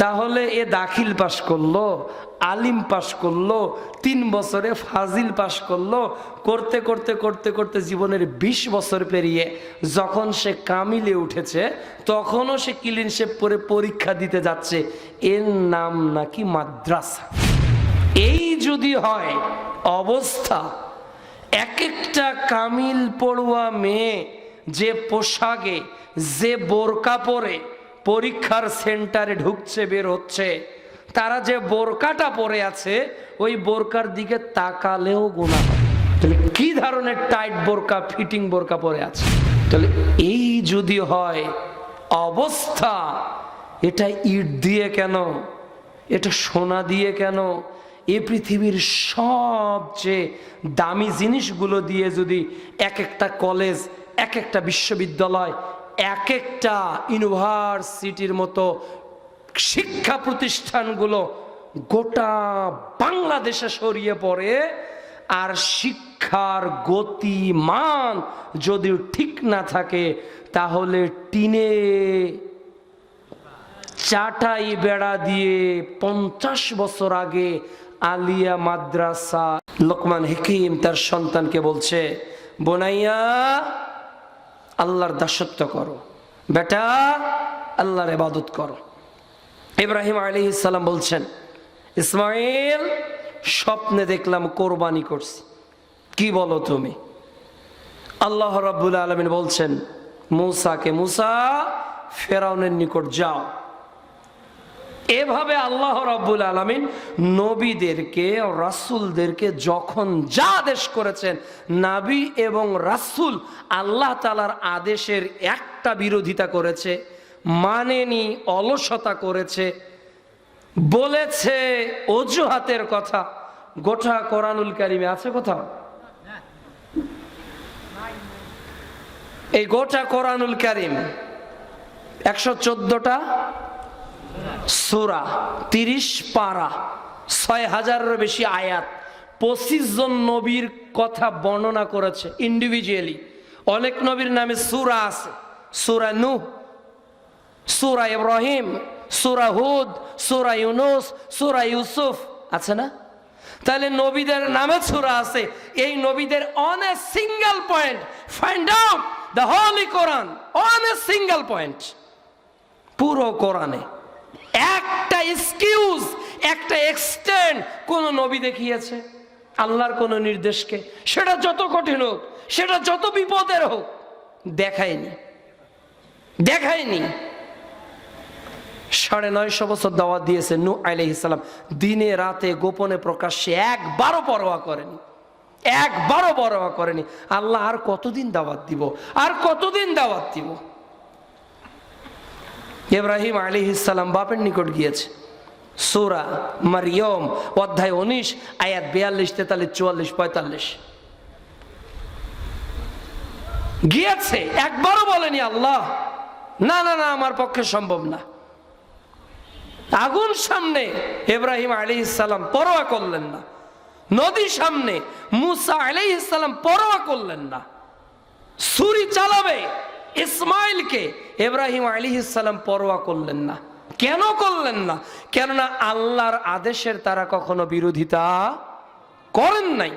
তাহলে এ দাখিল পাশ করল, আলিম পাশ করল, তিন বছরে ফাজিল পাশ করল, করতে করতে করতে করতে জীবনের ২০ বছর পেরিয়ে যখন সে কামিলে উঠেছে, তখনও সে ক্লিন শেপ করে পরীক্ষা দিতে যাচ্ছে, এর নাম নাকি মাদ্রাসা। এই যদি হয়, অবস্থা এক একটা কামিল পড়ুয়া মেয়ে যে পোশাকে, যে বোরকা পরে পরীক্ষার সেন্টারে ঢুকছে, বের হচ্ছে। তারা যে বোরকাটা পরে আছে, ওই বোরকার দিকে তাকালেও গোনা তাহলে কি ধরনের টাইট বোরকা, ফিটিং বোরকা পরে আছে? তাহলে এই যদি হয়, অবস্থা, এটা ইট দিয়ে কেন? এটা সোনা দিয়ে কেন? এ পৃথিবীর সবচেয়ে দামি জিনিসগুলো দিয়ে যদি এক একটা কলেজ, এক একটা বিশ্ববিদ্যালয় এক একটা ইউনিভার্সিটির মতো শিক্ষা প্রতিষ্ঠানগুলো গোটা বাংলাদেশে সরিয়ে পড়ে, আর শিক্ষার গতি মান যদি ঠিক না থাকে, তাহলে টিনে চাটাই বেড়া দিয়ে পঞ্চাশ বছর আগে আলিয়া মাদ্রাসা লোকমান হিকিম তার সন্তানকে বলছে, বোনাইয়া আল্লাহর দাসত্ব করো। বেটা, আল্লাহর ইবাদত করো। ইব্রাহিম আলী ইসালাম বলছেন, ইসমাইল, স্বপ্নে দেখলাম কোরবানি করছি। কি বলো তুমি? আল্লাহ রাব্বুল আলমিন বলছেন, মুসাকে, মুসা, ফেরাউনের নিকট যাও। এভাবে আল্লাহ রাব্বুল আলমিন নবীদেরকে, রাসুলদেরকে যখন যা আদেশ করেছেন, নাবি এবং রাসুল আল্লাহ তালার আদেশের একটা বিরোধিতা করেছে, মানেনি, অলসতা করেছে, বলেছে অজুহাতের কথা। গোটা কোরআনুল কারিমে আছে কোথাও? এই গোটা কোরআনুল কারিম একশো চোদ্দটা সুরা, তিরিশ পারা, ছয় হাজারের বেশি আয়াত। পঁচিশ জন নবীর কথা বর্ণনা করেছে ইন্ডিভিজুয়ালি অনেক নবীর নামে সুরা আছে। সুরা নু সুরা ইব্রাহিম, সুরা হুদ, সুরা ইউনুস, সুরা ইউসুফ। আছে না? তাহলে নবীদের নামে সুরা আছে। এই নবীদের on a single point find out the holy Quran on a single point পুরো কোরআনে। এক্সকিউজ একটা এক্সটেন্ড কোন নবী দেখিয়েছে, আল্লাহর কোন নির্দেশকে। সেটা যত কঠিন হোক, সেটা যত বিপদের হোক, দেখায়নি। দেখায়নি। সাড়ে নয়শো বছর দাওয়াত দিয়েছে নু আলাইহিসাল্লাম দিনে রাতে গোপনে প্রকাশ্যে একবারও পরোয়া করেনি। একবারও পরোয়া করেনি। আল্লাহ আর কতদিন দাওয়াত দিব? আর কতদিন দাওয়াত দিব? ইব্রাহিম আলী ইসাল্লাম বাপের নিকট গিয়েছে। সুরা মারিয়ম, অধ্যায় উনিশ, আয়াত বিয়াল্লিশ, তেতাল্লিশ, চুয়াল্লিশ, পঁয়তাল্লিশ। গিয়েছে, একবারও বলেনি আল্লাহ, না না না, আমার পক্ষে সম্ভব না। আগুন সামনে ইব্রাহিম আলী ইসাল্লাম পরোয়া করলেন না। নদী সামনে মুসা আলী ইসাল্লাম পরোয়া করলেন না। ছুরি চালাবে ইসমাইলকে ইব্রাহিম আলী ইসাল্লাম পরোয়া করলেন না। কেন করলেন না? কেননা আল্লাহর আদেশের তারা কখনো বিরোধিতা করেন নাই।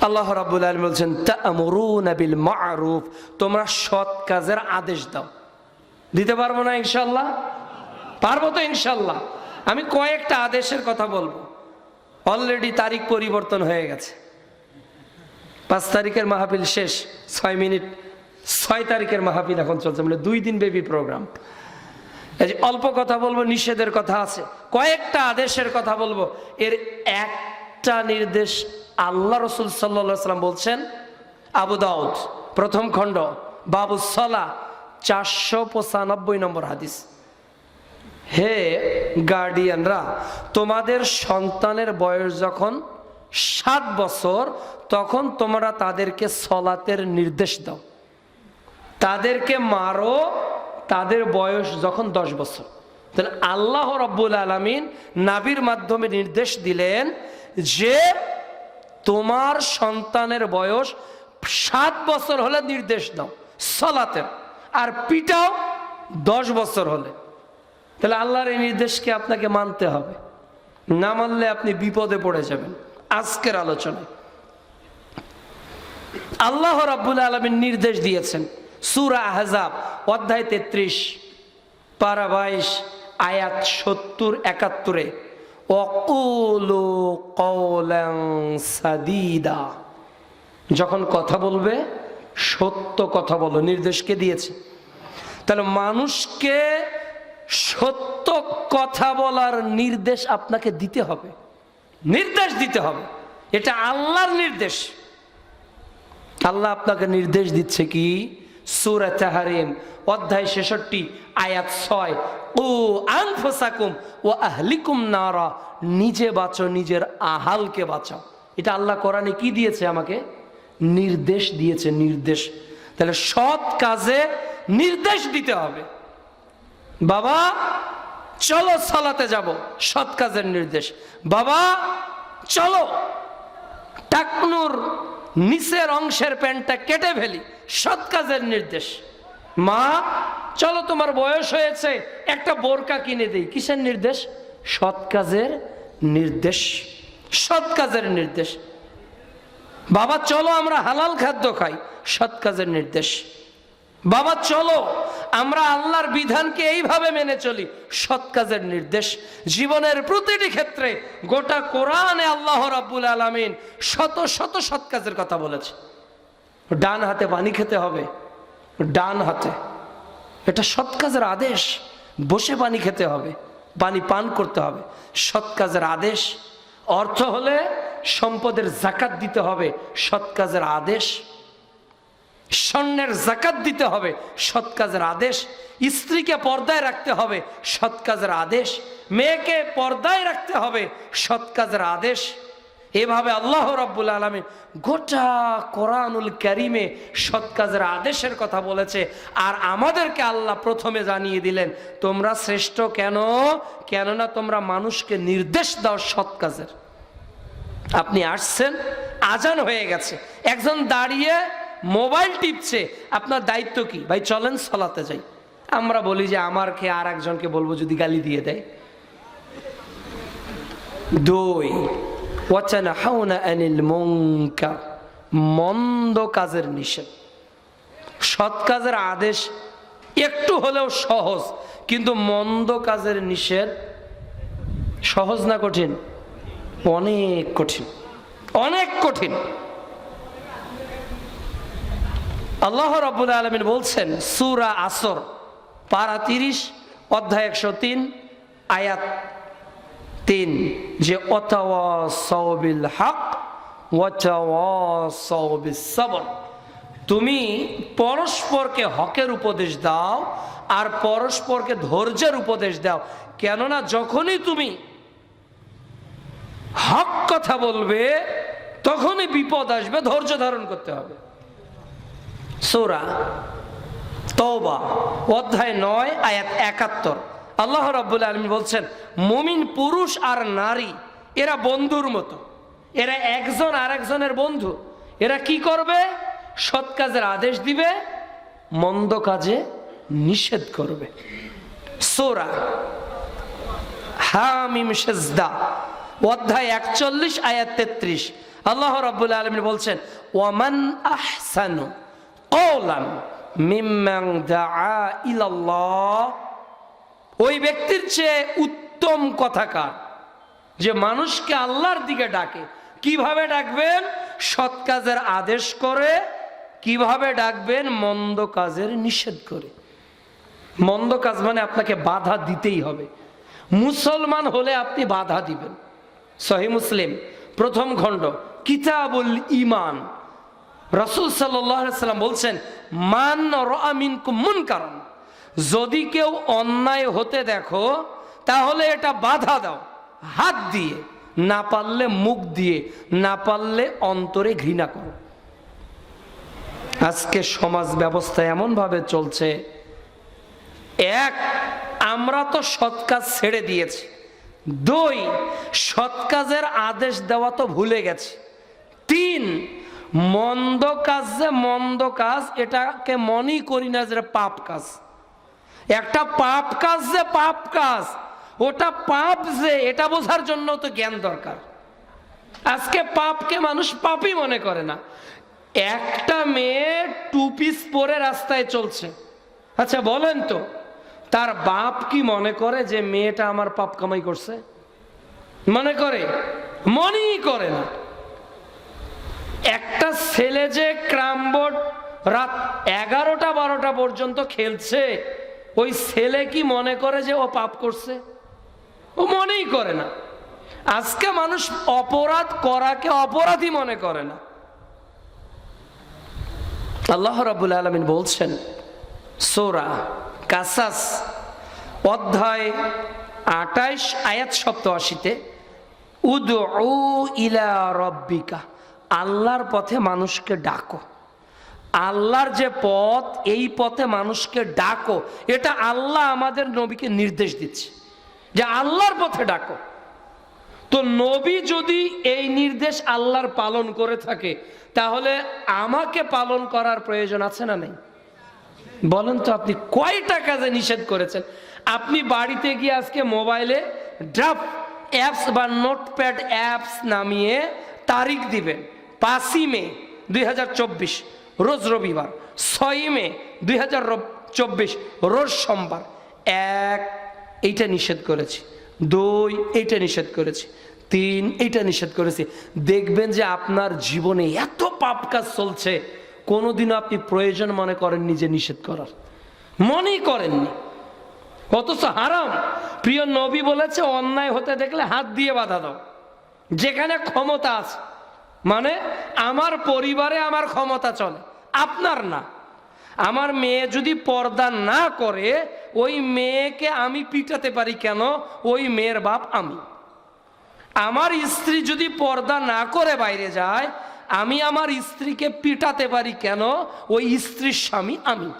আল্লাহ রাব্বুল আলামিন বলছেন বিল মা'রুফ তোমরা সৎ কাজের আদেশ দাও। দিতে পারব না ইনশাল্লাহ পারব তো ইনশাল্লাহ আমি কয়েকটা আদেশের কথা বলব। অলরেডি তারিখ পরিবর্তন হয়ে গেছে। পাঁচ তারিখের মাহফিল শেষ, ছয় মিনিট, ছয় তারিখের মাহফিল এখন চলছে মানে দুই দিন বেবি প্রোগ্রাম এই অল্প কথা বলব, নিষেধের কথা আছে, কয়েকটা আদেশের কথা বলব। এর একটা নির্দেশ আল্লাহ রসুল সাল্লা সাল্লাম বলছেন, আবু দাউদ, প্রথম খণ্ড, বাবু সলা, চারশো পঁচানব্বই নম্বর হাদিস। হে গার্ডিয়ানরা তোমাদের সন্তানের বয়স যখন সাত বছর, তখন তোমরা তাদেরকে সলাতের নির্দেশ দাও। তাদেরকে মারো, তাদের বয়স যখন দশ বছর। তাহলে আল্লাহ রব্বুল আলমিন নাবির মাধ্যমে নির্দেশ দিলেন যে, তোমার সন্তানের বয়স সাত বছর হলে নির্দেশ দাও, সলাতের। আর পিটাও দশ বছর হলে। তাহলে আল্লাহর এই নির্দেশকে আপনাকে মানতে হবে। না মানলে আপনি বিপদে পড়ে যাবেন। আজকের আলোচনা আল্লাহ রাব্বুল আলমীর নির্দেশ দিয়েছেন, সুরা আহজাব, অধ্যায় তেত্রিশ, পারা বাইশ, আয়াত সত্তর, একাত্তরে সাদিদা। যখন কথা বলবে, সত্য কথা বলো নির্দেশকে দিয়েছে? তাহলে মানুষকে সত্য কথা বলার নির্দেশ আপনাকে দিতে হবে। নির্দেশ দিতে হবে। এটা আল্লাহর নির্দেশ। আল্লাহ আপনাকে নির্দেশ দিচ্ছে কি? সুরা তাহারিম, অধ্যায় ছেষট্টি, আয়াত ছয়। ও আনফসাকুম ও আহলিকুম নারা, নিজে বাঁচো, নিজের আহালকে বাঁচাও। এটা আল্লাহ কোরআনে কি দিয়েছে আমাকে? নির্দেশ দিয়েছে, নির্দেশ। তাহলে সৎ কাজে নির্দেশ দিতে হবে। বাবা চলো সালাতে যাব। সৎ কাজের নির্দেশ। বাবা, চলো। টাকনুর নিচের অংশের প্যান্টটা কেটে ফেলি। সৎ কাজের নির্দেশ। মা, চলো তোমার বয়স হয়েছে, একটা বোরকা কিনে দেই। কিসের নির্দেশ? সৎ কাজের নির্দেশ। সৎ কাজের নির্দেশ। বাবা, চলো আমরা হালাল খাদ্য খাই। সৎ কাজের নির্দেশ। বাবা, চলো, আমরা আল্লাহর বিধানকে এইভাবে মেনে চলি। সৎ কাজের নির্দেশ। জীবনের প্রতিটি ক্ষেত্রে গোটা কোরআনে আল্লাহ রাব্বুল আলামিন শত শত সৎ কাজের কথা বলেছে। ডান হাতে পানি খেতে হবে, ডান হাতে। এটা সৎ কাজের আদেশ। বসে পানি খেতে হবে, পানি পান করতে হবে। সৎ কাজের আদেশ। অর্থ হলে সম্পদের জাকাত দিতে হবে। সৎ কাজের আদেশ। স্বর্ণের জাকাত দিতে হবে, সৎ কাজের আদেশ। স্ত্রীকে পর্দায় রাখতে হবে, সৎ কাজের আদেশ। মেয়েকে পর্দায় রাখতে হবে, সৎ কাজের আদেশ। এভাবে আল্লাহ রাব্বুল আলমী গোটা কোরআনুল ক্যারিমে সৎ কাজের আদেশের কথা বলেছে। আর আমাদেরকে আল্লাহ প্রথমে জানিয়ে দিলেন, তোমরা শ্রেষ্ঠ কেন? কেননা তোমরা মানুষকে নির্দেশ দাও সৎ কাজের। আপনি আসছেন, আজান হয়ে গেছে। একজন দাঁড়িয়ে মোবাইল টিপছে, আপনার দায়িত্ব কি? ভাই, চলেন সলাতে যাই। আমরা বলি যে, আমার খেয়ে আর একজনকে বলব যদি গালি দিয়ে দেয়। দুই মন্দ কাজের নিষেধ। সৎ কাজের আদেশ একটু হলেও সহজ, কিন্তু মন্দ কাজের নিষেধ সহজ না কঠিন? অনেক কঠিন। অনেক কঠিন। আল্লাহ রাব্বুল আলমিন বলছেন, সুরা আসর, পারা তিরিশ, অধ্যায় একশো তিন, আয়াত তিন, যে অতাওয়াসবিল হক সবর তুমি পরস্পরকে হকের উপদেশ দাও আর পরস্পরকে ধৈর্যের উপদেশ দাও। কেননা যখনই তুমি হক কথা বলবে, তখনই বিপদ আসবে, ধৈর্য ধারণ করতে হবে। সোরা তওবা, অধ্যায় নয়, আয়াত একাত্তর। আল্লাহ রাব্বুল আলমী বলছেন, মুমিন পুরুষ আর নারী, এরা বন্ধুর মতো। এরা একজন আর একজনের বন্ধু। এরা কি করবে? সৎ কাজের আদেশ দিবে, মন্দ কাজে নিষেধ করবে। সোরা হামিম সেজদা, অধ্যায় একচল্লিশ, আয়াত তেত্রিশ। আল্লাহ রাব্বুল আলমী বলছেন ওয়ামান আহসানু কওলান, মিম্মান দাআ ইলাল্লাহ ওই ব্যক্তির চেয়ে উত্তম কথাকার যে মানুষকে আল্লাহর দিকে ডাকে। কীভাবে ডাকবেন? সৎ কাজের আদেশ করে। কীভাবে ডাকবেন? মন্দ কাজের নিষেধ করে। মন্দ কাজ মানে আপনাকে বাধা দিতেই হবে। মুসলমান হলে আপনি বাধা দিবেন। সহি মুসলিম, প্রথম খণ্ড, কিতাবুল ইমান রসুল সাল্লাম বলছেন, মান রামিন মুন কারণ যদি কেউ অন্যায় হতে দেখো, তাহলে এটা বাধা দাও, হাত দিয়ে। না পারলে মুখ দিয়ে, না পারলে অন্তরে ঘৃণা করো। আজকে সমাজ ব্যবস্থা এমনভাবে চলছে, এক, আমরা তো সৎ কাজ ছেড়ে দিয়েছি। দুই, সৎ কাজের আদেশ দেওয়া তো ভুলে গেছি। তিন মন্দ কাজ যে মন্দ কাজ, এটাকে মনেই করি না যে পাপ কাজ। একটা পাপ কাজ যে পাপ কাজ, ওটা পাপ যে, এটা বোঝার জন্য তো জ্ঞান দরকার। আজকে পাপকে মানুষ পাপই মনে করে না। একটা মেয়ে টু পিস পরে রাস্তায় চলছে। আচ্ছা বলেন তো, তার বাপ কি মনে করে যে মেয়েটা আমার পাপ কামাই করছে? মনে করে? মনেই করে না। একটা ছেলে যে ক্রামবোর্ড রাত এগারোটা, বারোটা পর্যন্ত খেলছে, ওই ছেলে কি মনে করে যে ও পাপ করছে? ও মনেই করে না। আজকে মানুষ অপরাধ করাকে অপরাধী মনে করে না। আল্লাহ রাবুল আলমিন বলছেন, সোরা কাসাস, অধ্যায় আটাইশ আয়াত সপ্তআশিতে উদ ও ইলা রব্বিকা। আল্লাহর পথে মানুষকে ডাকো। আল্লাহর যে পথ, এই পথে মানুষকে ডাকো। এটা আল্লাহ আমাদের নবীকে নির্দেশ দিচ্ছে যে আল্লাহর পথে ডাকো। তো নবী যদি এই নির্দেশ আল্লাহর পালন করে থাকে, তাহলে আমাকে পালন করার প্রয়োজন আছে না নেই? বলেন তো আপনি কয়টা কাজে নিষেধ করেছেন? আপনি বাড়িতে গিয়ে আজকে মোবাইলে ড্রাফ অ্যাপস বা নোটপ্যাড অ্যাপস নামিয়ে তারিখ দিবেন। পাঁচই মে দুই হাজার চব্বিশ, রোজ রবিবার। ছয়ই মে দুই রোজ সোমবার। এক, এইটা নিষেধ করেছি। দুই, এইটা নিষেধ করেছি। তিন, এইটা নিষেধ করেছি। দেখবেন যে আপনার জীবনে এত পাপ কাজ চলছে, কোনোদিনও আপনি প্রয়োজন মনে করেননি যে নিষেধ করার। মনেই করেননি। অথচ হারাম। প্রিয় নবী বলেছে, অন্যায় হতে দেখলে হাত দিয়ে বাধা দাও। যেখানে ক্ষমতা আছে মানে আমার পরিবারে আমার ক্ষমতা চলে, আপনার না। আমার মেয়ে যদি পর্দা না করে, ওই মেয়েকে আমি পিটাতে পারি কেন? ওই মেয়ের বাপ আমি। আমার স্ত্রী যদি পর্দা না করে বাইরে যায়, আমি আমার স্ত্রীকে পিটাতে পারি কেন? ওই স্ত্রীর স্বামী আমি।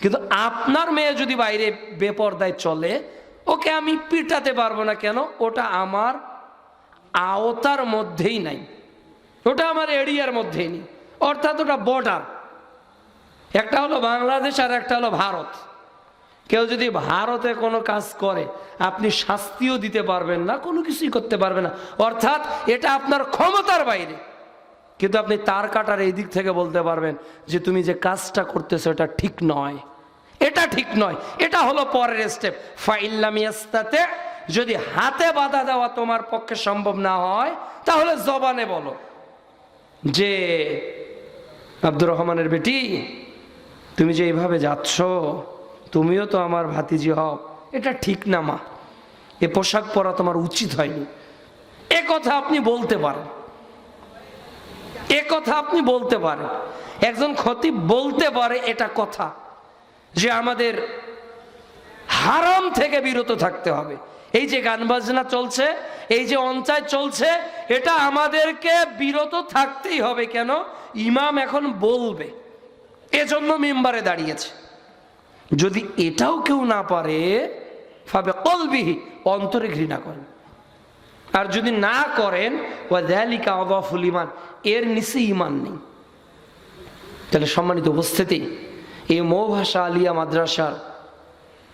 কিন্তু আপনার মেয়ে যদি বাইরে বেপর্দায় চলে, ওকে আমি পিটাতে পারব না কেন? ওটা আমার আওতার মধ্যেই নাই। ওটা আমার এরিয়ার মধ্যেই নেই। অর্থাৎ ওটা বর্ডার একটা হলো বাংলাদেশ আর একটা হলো ভারত। কেউ যদি ভারতে কোনো কাজ করে, আপনি শাস্তিও দিতে পারবেন না, কোনো কিছুই করতে পারবেন না। অর্থাৎ এটা আপনার ক্ষমতার বাইরে। কিন্তু আপনি তার কাটার এই দিক থেকে বলতে পারবেন যে তুমি যে কাজটা করতেছো এটা ঠিক নয়। এটা ঠিক নয়। এটা হলো পরের স্টেপ ফাইল্লামিয়াস্তাতে যদি হাতে বাধা দেওয়া তোমার পক্ষে সম্ভব না হয়, তাহলে জবানে বলো। যে আব্দুর রহমানের বেটি, তুমি যে এইভাবে যাচ্ছ, তুমিও তো আমার ভাতিজি হও, এটা ঠিক না মা। এ পোশাক পরা তোমার উচিত হয়নি। এ কথা আপনি বলতে পারেন। এ কথা আপনি বলতে পারেন। একজন খতিব বলতে পারে এটা কথা যে আমাদের হারাম থেকে বিরত থাকতে হবে। এই যে গান বাজনা চলছে, এই যে অঞ্চায় চলছে, এটা আমাদেরকে বিরত থাকতেই হবে কেন? ইমাম এখন বলবে, এজন্য মেম্বারে দাঁড়িয়েছে। যদি এটাও কেউ না পারে, ফাবে কলবিহি, অন্তরে ঘৃণা করেন আর যদি না করেন ও দ্যালিকা অবাফুল ইমান এর নিচে ইমান নেই। তাহলে সম্মানিত উপস্থিতি, এই মৌভাষা আলিয়া মাদ্রাসার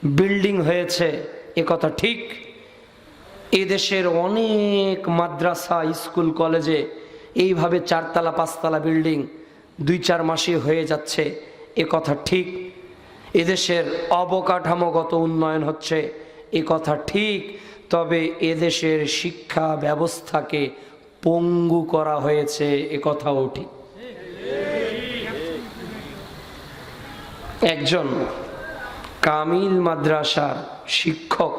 বিল্ডিং হয়েছে, এ কথা ঠিক। এদেশের অনেক মাদ্রাসা, স্কুল, কলেজে এইভাবে চারতলা, পাঁচতলা বিল্ডিং দুই চার মাসে হয়ে যাচ্ছে, এ কথা ঠিক। এদেশের অবকাঠামোগত উন্নয়ন হচ্ছে, এ কথা ঠিক। তবে এদেশের শিক্ষা ব্যবস্থাকে পঙ্গু করা হয়েছে, এ কথাও ঠিক। একজন কামিল মাদ্রাসার শিক্ষক।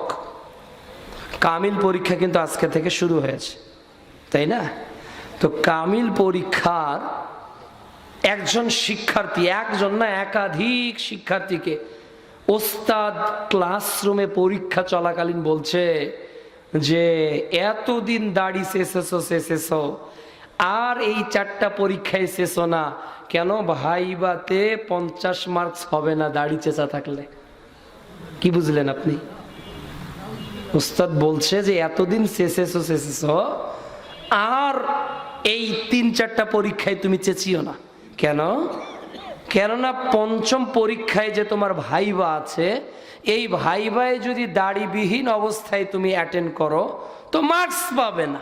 কামিল পরীক্ষা কিন্তু আজকে থেকে শুরু হয়েছে, তাই না? তো কামিল পরীক্ষার একজন শিক্ষার্থী, একজন না একাধিক শিক্ষার্থীকে ওস্তাদ ক্লাসরুমে পরীক্ষা চলাকালীন বলছে যে, এতদিন দাড়ি শেষেছো শেষেছো আর এই চারটা পরীক্ষায় শেষো না। কেন ভাইবাতে পঞ্চাশ মার্কস হবে না দাড়ি চেঁচা থাকলে? কি বুঝলেন আপনি? উস্তাদ বলছে যে এতদিন শেষেছো শেষেছো আর এই তিন চারটা পরীক্ষায় তুমি চেঁচিও না। কেন? কেননা পঞ্চম পরীক্ষায় যে তোমার ভাইবা আছে, এই ভাইবায় যদি দাড়িবিহীন অবস্থায় তুমি অ্যাটেন্ড করো, তো মার্কস পাবে না।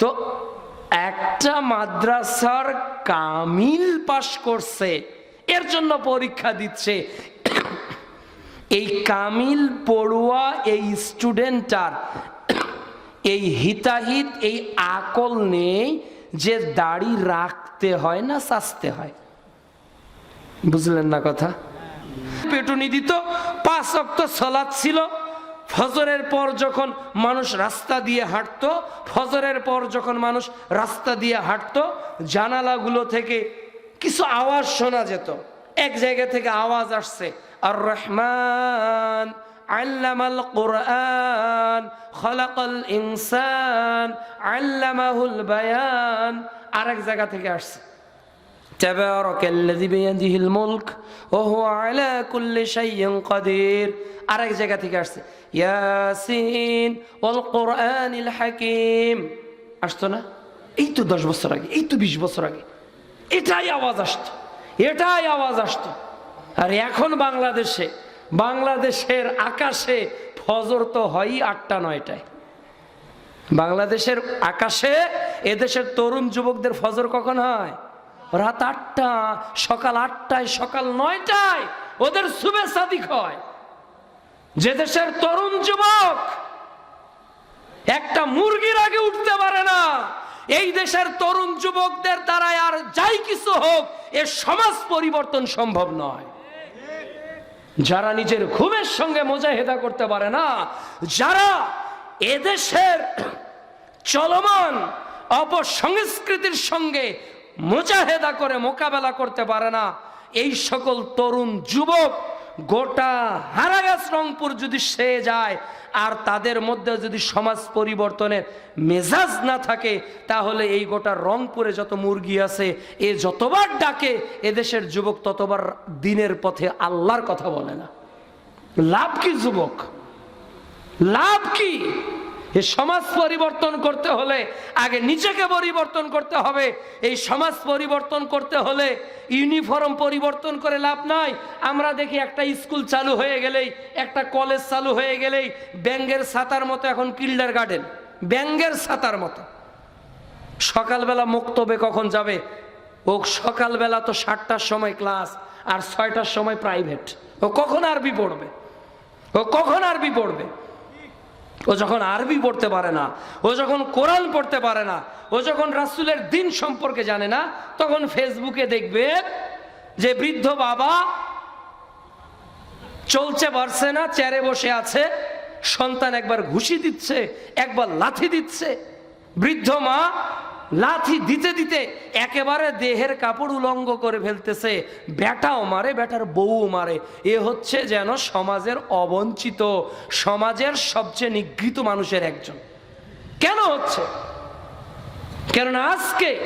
তো একটা মাদ্রাসার কামিল পাশ করছে, এর জন্য পরীক্ষা দিচ্ছে এই কামিল পড়ুয়া, এই স্টুডেন্টটার এই হিতাহিত, এই আকল নেই যে দাড়ি রাখতে হয় না সাজতে হয়। বুঝলেন না কথা? পেটুনি দিত পাঁচ অক্ত সলাদ ছিল, ফজরের পর যখন মানুষ রাস্তা দিয়ে হাঁটতো, ফজরের পর যখন মানুষ রাস্তা দিয়ে হাঁটতো, জানালাগুলো থেকে কিছু আওয়াজ শোনা যেত। এক জায়গা থেকে আওয়াজ আসছে আর রহমান আল্লামাল কোরআন খলাকল ইনসান আল্লামাহুল বায়ান আরেক জায়গা থেকে আসছে تبارك الذي بيده الملك وهو على كل شيء قدير আরেক জায়গা থেকে আসছে ইয়াসিন ওয়াল কোরআনিল হাকিম আসতো না এই তো দশ বছর আগে এই তো বিশ বছর আগে এটাই আওয়াজ আসতো এটাই আওয়াজ আসতো আর এখন বাংলাদেশে, বাংলাদেশের আকাশে ফজর তো হয়ই আটটা নয়টায়। বাংলাদেশের আকাশে এদেশের তরুণ যুবকদের ফজর কখন হয়? রাত আটটা, সকাল আটটায়, সকাল নয়টায় ওদের শুভে সাদিক হয় যে দেশের তরুণ যুবক একটা মুরগির আগে উঠতে পারে না, এই দেশের তরুণ যুবকদের দ্বারা আর যাই কিছু হোক, এ সমাজ পরিবর্তন সম্ভব নয়। যারা নিজের ঘুমের সঙ্গে মোজাহেদা করতে পারে না, যারা এদেশের চলমান অপসংস্কৃতির সঙ্গে মোজাহেদা করে মোকাবেলা করতে পারে না, এই সকল তরুণ যুবক গোটা হারাগাছ রংপুর যদি সে যায়, আর তাদের মধ্যে যদি সমাজ পরিবর্তনের মেজাজ না থাকে, তাহলে এই গোটা রংপুরে যত মুরগি আছে, এ যতবার ডাকে, এদেশের যুবক ততবার দিনের পথে আল্লাহর কথা বলে না। লাভ কি যুবক? লাভ কি? এই সমাজ পরিবর্তন করতে হলে, আগে নিজেকে পরিবর্তন করতে হবে। এই সমাজ পরিবর্তন করতে হলে ইউনিফর্ম পরিবর্তন করে লাভ নাই। আমরা দেখি একটা স্কুল চালু হয়ে গেলেই, একটা কলেজ চালু হয়ে গেলেই ব্যাঙ্গের ছাতার মতো এখন কিল্ডার গার্ডেন। ব্যাঙ্গের ছাতার মতো। সকালবেলা মুক্তবে কখন যাবে? ও সকালবেলা তো সাতটার সময় ক্লাস, আর ছয়টার সময় প্রাইভেট ও কখন আরবি পড়বে? ও কখন আরবি পড়বে? ও যখন আরবি পড়তে পারে না, ও যখন কোরআন পড়তে পারে না, ও যখন রাসুলের দিন সম্পর্কে জানে না, তখন ফেসবুকে দেখবে যে বৃদ্ধ বাবা চলছে পারছে না, চেয়ারে বসে আছে, সন্তান একবার ঘুষি দিচ্ছে, একবার লাথি দিচ্ছে। বৃদ্ধ মা লাথি দিতে দিতে একেবারে দেহের কাপড় উলঙ্গ করে ফেলতেছে। বেটাও মারে বেটার বউ মারে। এ হচ্ছে যেন সমাজের অবঞ্চিত, সমাজের সবচেয়ে নিগৃহীত মানুষের একজন। কেন হচ্ছে? কেননা আজকে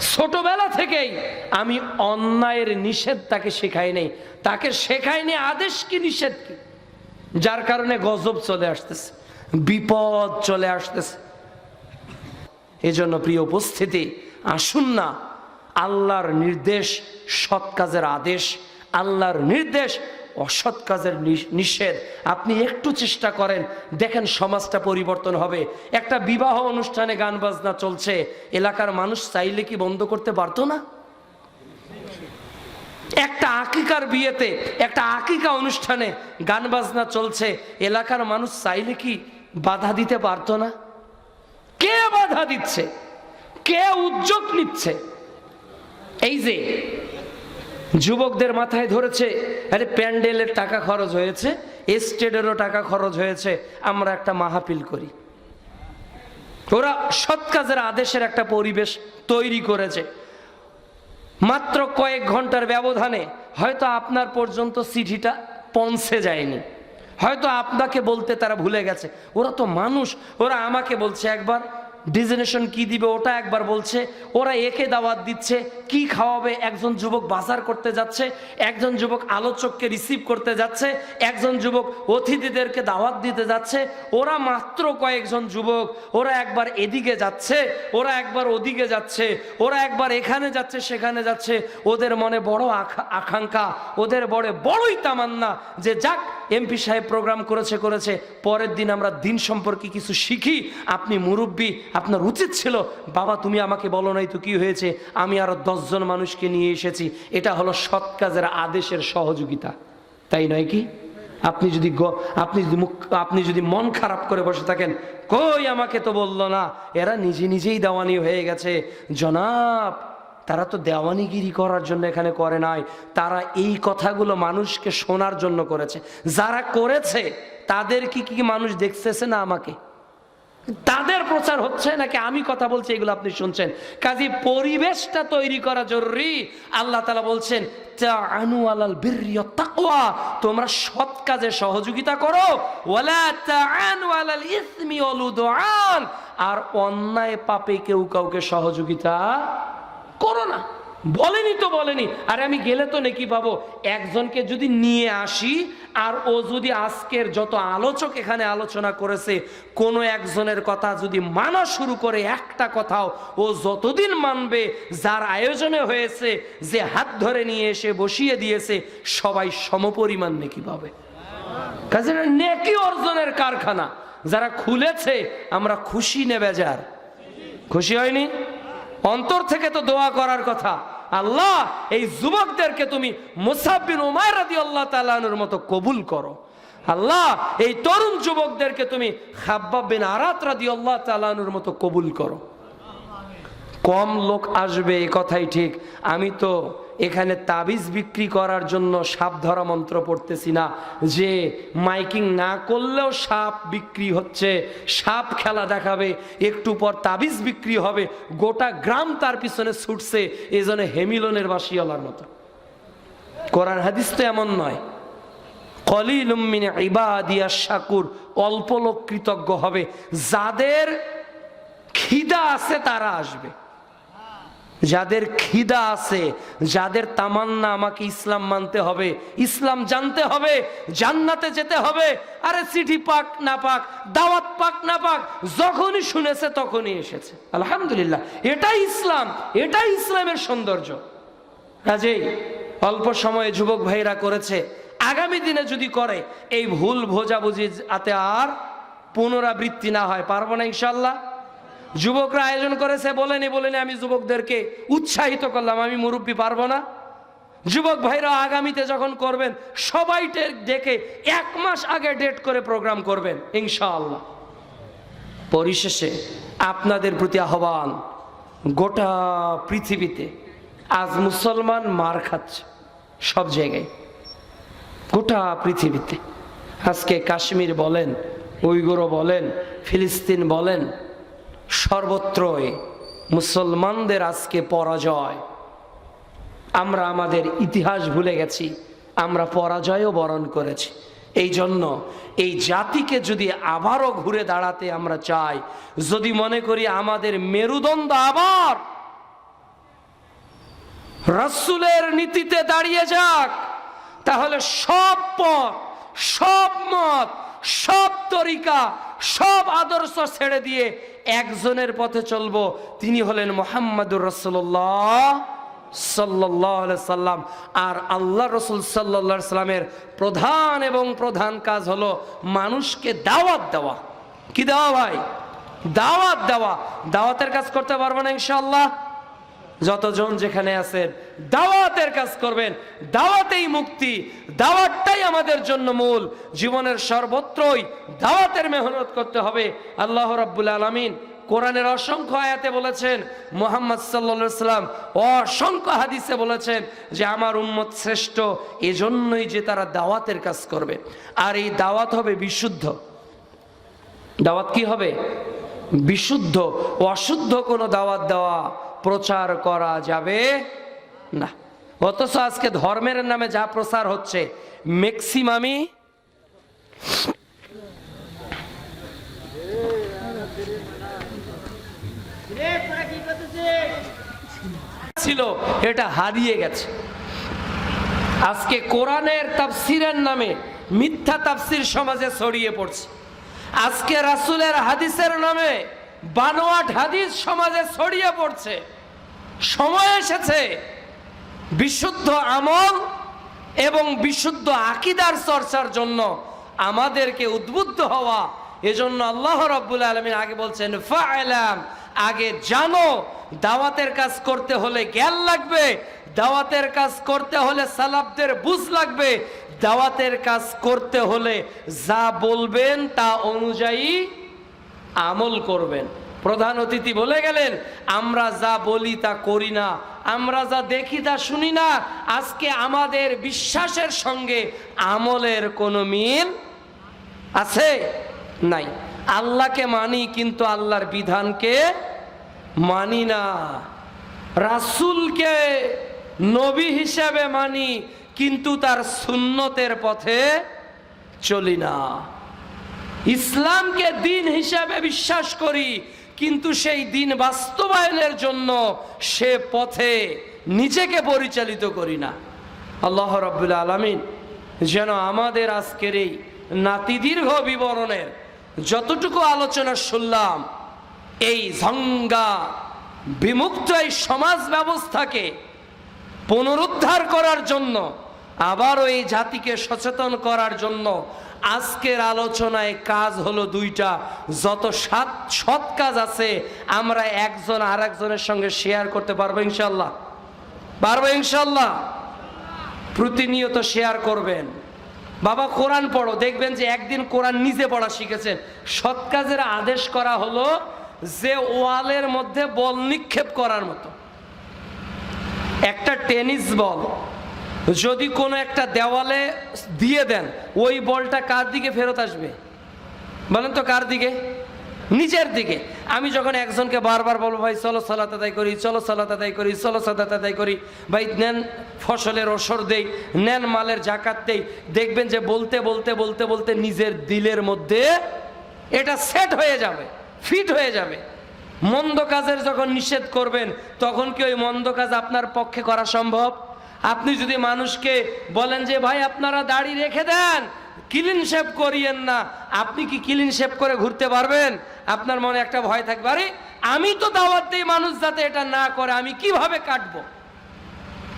ছোটবেলা থেকেই আমি অন্যায়ের নিষেধ তাকে শেখাই নেই। তাকে শেখাইনি আদেশ কি, নিষেধ কি? যার কারণে গজব চলে আসতেছে, বিপদ চলে আসতেছে। এজন্য প্রিয় উপস্থিতি, আসুন না। আল্লাহর নির্দেশ সৎ কাজের আদেশ, আল্লাহর নির্দেশ অসৎ কাজের নিষেধ। আপনি একটু চেষ্টা করেন, দেখেন সমাজটা পরিবর্তন হবে। একটা বিবাহ অনুষ্ঠানে গান বাজনা চলছে, এলাকার মানুষ চাইলে কি বন্ধ করতে পারতো না? একটা আকিকার বিয়েতে, একটা আকিকা অনুষ্ঠানে গান বাজনা চলছে, এলাকার মানুষ চাইলে কি বাধা দিতে পারতো না? কে বাধা দিচ্ছে? কে উদ্যোগ নিচ্ছে? এই যে যুবকদের মাথায় ধরেছে, আরে প্যান্ডেলের টাকা খরচ হয়েছে এস্টেটেরও টাকা খরচ হয়েছে, আমরা একটা মাহাপিল করি। ওরা সৎ কাজের আদেশের একটা পরিবেশ তৈরি করেছে। মাত্র কয়েক ঘণ্টার ব্যবধানে হয়তো আপনার পর্যন্ত চিঠিটা পৌঁছে যায়নি। হয়তো আপনাকে বলতে তারা ভুলে গেছে। ওরা তো মানুষ ওরা আমাকে বলছে একবার। ডিজিনেশন কি দিবে ওটা একবার বলছে। ওরা একে দাওয়াত দিচ্ছে, কি খাওয়াবে, একজন যুবক বাজার করতে যাচ্ছে, একজন যুবক আলোচককে রিসিভ করতে যাচ্ছে, একজন যুবক অতিথিদেরকে দাওয়াত দিতে যাচ্ছে, ওরা মাত্র কয়েকজন যুবক, ওরা একবার এদিকে যাচ্ছে, ওরা একবার ওদিকে যাচ্ছে, ওরা একবার এখানে যাচ্ছে, সেখানে যাচ্ছে, ওদের মনে বড় আকাঙ্ক্ষা, ওদের বড় বড়ই তামান্না যে যাক এমপি সাহেব প্রোগ্রাম করেছে করেছে, পরের দিন আমরা দিন সম্পর্কে কিছু শিখি, আপনি মুরব্বী আপনার উচিত ছিল, বাবা, তুমি আমাকে বলো নাই তো কি হয়েছে? আমি আরও দশজন মানুষকে নিয়ে এসেছি। এটা হলো সৎ কাজের আদেশের সহযোগিতা। তাই নয় কি? আপনি যদি আপনি যদি মুখ, আপনি যদি মন খারাপ করে বসে থাকেন, কই আমাকে তো বলল না? এরা নিজে নিজেই দেওয়ানি হয়ে গেছে। জনাব, তারা তো দেওয়ানিগিরি করার জন্য এখানে করে নাই। তারা এই কথাগুলো মানুষকে শোনার জন্য করেছে। যারা করেছে, তাদের কি কি মানুষ দেখতেছে না আমাকে? তাদের প্রচার হচ্ছে নাকি আমি কথা বলছি, এগুলো আপনি শুনছেন? কাজে পরিবেশটা তৈরি করা জরুরি। আল্লাহ তালা বলছেন তোমরা সৎ কাজে সহযোগিতা করো। ইসমি আর অন্যায় পাপে কেউ কাউকে সহযোগিতা করো না। বলেনি তো বলেনি। আরে আমি গেলে তো নাকি পাবো। একজনকে যদি নিয়ে আসি, আর ও যদি আজকের যত আলোচক এখানে আলোচনা করেছে, কোনো একজনের কথা যদি মানা শুরু করে একটা কথাও, ও যতদিন মানবে, যার আয়োজনে হয়েছে, যে হাত ধরে নিয়ে এসে বসিয়ে দিয়েছে, সবাই সমপরিমাণ নাকি পাবে। কাজে নেকি অর্জনের কারখানা। যারা খুলেছে, আমরা খুশি নেবে যার খুশি হয়নি? অন্তর থেকে তো দোয়া করার কথা। আল্লাহ, এই যুবকদেরকে তুমি মুসাব্বিন উমায় রাদি আল্লাহ তালানোর মতো কবুল করো। আল্লাহ, এই তরুণ যুবকদেরকে তুমি খাব্বাব বিন আরাত রাদি আল্লাহ তালানোর মতো কবুল করো। কম লোক আসবে এ কথাই ঠিক। আমি তো এখানে তাবিজ বিক্রি করার জন্য সাপ ধরা মন্ত্র পড়তেছি না। যে মাইকিং না করলেও সাপ বিক্রি হচ্ছে, সাপ খেলা দেখাবে, একটু পর তাবিজ বিক্রি হবে, গোটা গ্রাম তার পিছনে ছুটছে, এই জন্য হেমিলনের বাসিওয়ালার মতো। কোরআন হাদিস তো এমন নয় কলিলুমিন ইবাদিয়া শাকুর অল্প লোক কৃতজ্ঞ হবে, যাদের খিদা আছে তারা আসবে। যাদের খিদা আছে, যাদের তামান্না আমাকে ইসলাম মানতে হবে, ইসলাম জানতে হবে, জান্নাতে যেতে হবে, আরে চিঠি পাক না পাক, দাওয়াত পাক না পাক, যখনই শুনেছে তখনই এসেছে। আলহামদুলিল্লাহ, এটাই ইসলাম, এটাই ইসলামের সৌন্দর্য। কাজেই অল্প সময়ে যুবক ভাইরা করেছে, আগামী দিনে যদি করে, এই ভুল ভোজাবুঝি যাতে আর পুনরাবৃত্তি না হয়, পারব না ইনশাল্লাহ যুবকরা আয়োজন করেছে বলেনি বলেনি, আমি যুবকদেরকে উৎসাহিত করলাম, আমি মুরব্বী পারব না। যুবক ভাইরা আগামীতে যখন করবেন, সবাই ডেকে এক মাস আগে ডেট করে প্রোগ্রাম করবেন, ইনশাআল্লাহ। পরিশেষে আপনাদের প্রতি আহ্বান, গোটা পৃথিবীতে আজ মুসলমান মার খাচ্ছে, সব জায়গায়। গোটা পৃথিবীতে। আজকে কাশ্মীর বলেন উইগুরো বলেন, ফিলিস্তিন বলেন সর্বত্রই মুসলমানদের আজকে পরাজয়। আমরা আমাদের ইতিহাস ভুলে গেছি, আমরা পরাজয়ও বরণ করেছি। এই জন্য এই জাতিকে যদি আবারও ঘুরে দাঁড়াতে আমরা চাই, যদি মনে করি আমাদের মেরুদণ্ড আবার রসুলের নীতিতে দাঁড়িয়ে যাক, তাহলে সব পথ, সব মত, সব তরিকা সব আদর্শ ছেড়ে দিয়ে একজনের পথে চলব। তিনি হলেন মোহাম্মদুর রসুল্লাহ সাল্লাহ সাল্লাম। আর আল্লাহ রসুল সাল্লা সাল্লামের প্রধান এবং প্রধান কাজ হলো মানুষকে দাওয়াত দেওয়া। কি দেওয়া ভাই? দাওয়াত দেওয়া। দাওয়াতের কাজ করতে পারব না ইনশাল্লাহ যতজন যেখানে আছেন, দাওয়াতের কাজ করবেন, দাওয়াতেই মুক্তি, দাওয়াতটাই আমাদের জন্য মূল। জীবনের সর্বত্রই দাওয়াতের মেহনত করতে হবে। আল্লাহ রাব্বুল আলামিন কোরআনের অসংখ্য আয়াতে বলেছেন, মোহাম্মদ সাল্লা সাল্লাম অসংখ্য হাদিসে বলেছেন যে, আমার উম্মত শ্রেষ্ঠ, এজন্যই যে তারা দাওয়াতের কাজ করবে। আর এই দাওয়াত হবে বিশুদ্ধ। দাওয়াত কি হবে? বিশুদ্ধ, অশুদ্ধ কোনো দাওয়াত দেওয়া প্রচার করা যাবে না। অথচ আজকে ধর্মের নামে যা প্রচার হচ্ছে ম্যাক্সিমামই ছিল, এটা হারিয়ে গেছে। আজকে কোরআনের তাফসিরের নামে মিথ্যা তাফসির সমাজে ছড়িয়ে পড়ছে। আজকে রাসুলের হাদিসের নামে বানোয়াট হাদিস সমাজে ছড়িয়ে পড়ছে। সময় এসেছে বিশুদ্ধ আমল এবং বিশুদ্ধ আকিদার চর্চার জন্য আমাদেরকে উদ্বুদ্ধ হওয়া। এজন্য আল্লাহ রাব্বুল আলামিন আগে বলছেন, ফাআলাম আগে জানো, দাওয়াতের কাজ করতে হলে জ্ঞান লাগবে, দাওয়াতের কাজ করতে হলে সালাবদের বুঝ লাগবে, দাওয়াতের কাজ করতে হলে যা বলবেন তা অনুযায়ী আমল করবেন। প্রধান অতিথি বলে গেলেন, আমরা যা বলি তা করি না, আমরা যা দেখি তা শুনি না, আজকে আমাদের বিশ্বাসের সঙ্গে আমলের কোনো মিল আছে? নাই। আল্লাহকে মানি, কিন্তু আল্লাহর বিধানকে মানি না। রাসূলকে নবী হিসাবে মানি, কিন্তু তার সুন্নতের পথে চলি না। ইসলামকে দিন হিসাবে বিশ্বাস করি, কিন্তু সেই দিন বাস্তবায়নের জন্য সে পথে নিজেকে পরিচালিত করি না। আল্লাহ রব্বুল আলমিন যেন আমাদের আজকের এই নাতিদীর্ঘ বিবরণের যতটুকু আলোচনা শুনলাম, এই ঝঙ্গা বিমুক্ত এই সমাজ ব্যবস্থাকে পুনরুদ্ধার করার জন্য, আবারও এই জাতিকে সচেতন করার জন্য আজকের আলোচনায় কাজ হলো দুইটা। যত সাত, সৎ কাজ আছে, আমরা একজন আর একজনের সঙ্গে শেয়ার করতে পারব ইনশাল্লাহ পারব ইনশাল্লাহ প্রতিনিয়ত শেয়ার করবেন। বাবা, কোরআন পড়ো, দেখবেন যে একদিন কোরআন নিজে পড়া শিখেছেন। সৎ কাজের আদেশ করা হলো যে ওয়ালের মধ্যে বল নিক্ষেপ করার মতো। একটা টেনিস বল যদি কোনো একটা দেওয়ালে দিয়ে দেন, ওই বলটা কার দিকে ফেরত আসবে? বলেন তো কার দিকে? নিজের দিকে। আমি যখন একজনকে বারবার বলব, ভাই, চলো সালাত আদায় করি, চলো সালাত আদায় করি, চলো সালাত আদায় করি। ভাই, নেন ফসলের ওসর দেই, নেন মালের জাকাত দেই। দেখবেন যে বলতে বলতে বলতে বলতে নিজের দিলের মধ্যে এটা সেট হয়ে যাবে ফিট হয়ে যাবে। মন্দ কাজের যখন নিষেধ করবেন, তখন কি ওই মন্দ কাজ আপনার পক্ষে করা সম্ভব? আপনি যদি মানুষকে বলেন যে, ভাই, আপনারা দাড়ি রেখে দেন ক্লিন শেপ করিয়েন না। আপনি কি ক্লিন শেপ করে ঘুরতে পারবেন? আপনার মনে একটা ভয় থাকবে, আরে, আমি তো দাওয়াত দিই মানুষ যাতে এটা না করে, আমি কীভাবে কাটবো?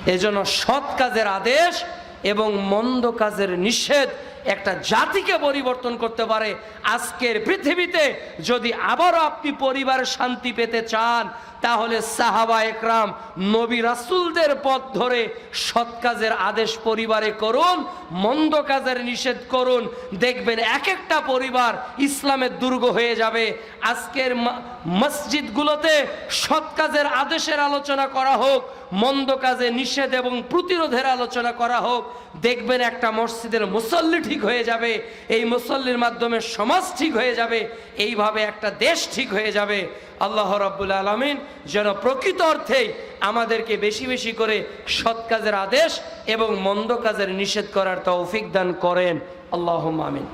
এজন্য সৎ কাজের আদেশ এবং মন্দ কাজের নিষেধ একটা জাতিকে পরিবর্তন করতে পারে। আজকের পৃথিবীতে যদি আবারও আপনি পরিবারের শান্তি পেতে চান তাহলে সাহাবা একরাম নবী রাসুলদের পথ ধরে সৎ কাজের আদেশ পরিবারে করুন, মন্দ কাজের নিষেধ করুন। দেখবেন এক একটা পরিবার ইসলামের দুর্গ হয়ে যাবে। আজকের মসজিদগুলোতে সৎ কাজের আদেশের আলোচনা করা হোক, মন্দ কাজে নিষেধ এবং প্রতিরোধের আলোচনা করা হোক। দেখবেন একটা মসজিদের মুসল্লি ঠিক হয়ে যাবে, এই মুসল্লির মাধ্যমে সমাজ ঠিক হয়ে যাবে, এইভাবে একটা দেশ ঠিক হয়ে যাবে। আল্লাহ রাব্বুল আলমিন যেন প্রকৃত অর্থেই আমাদেরকে বেশি বেশি করে সৎ কাজের আদেশ এবং মন্দ কাজের নিষেধ করার তৌফিক দান করেন। আল্লাহ আমিন।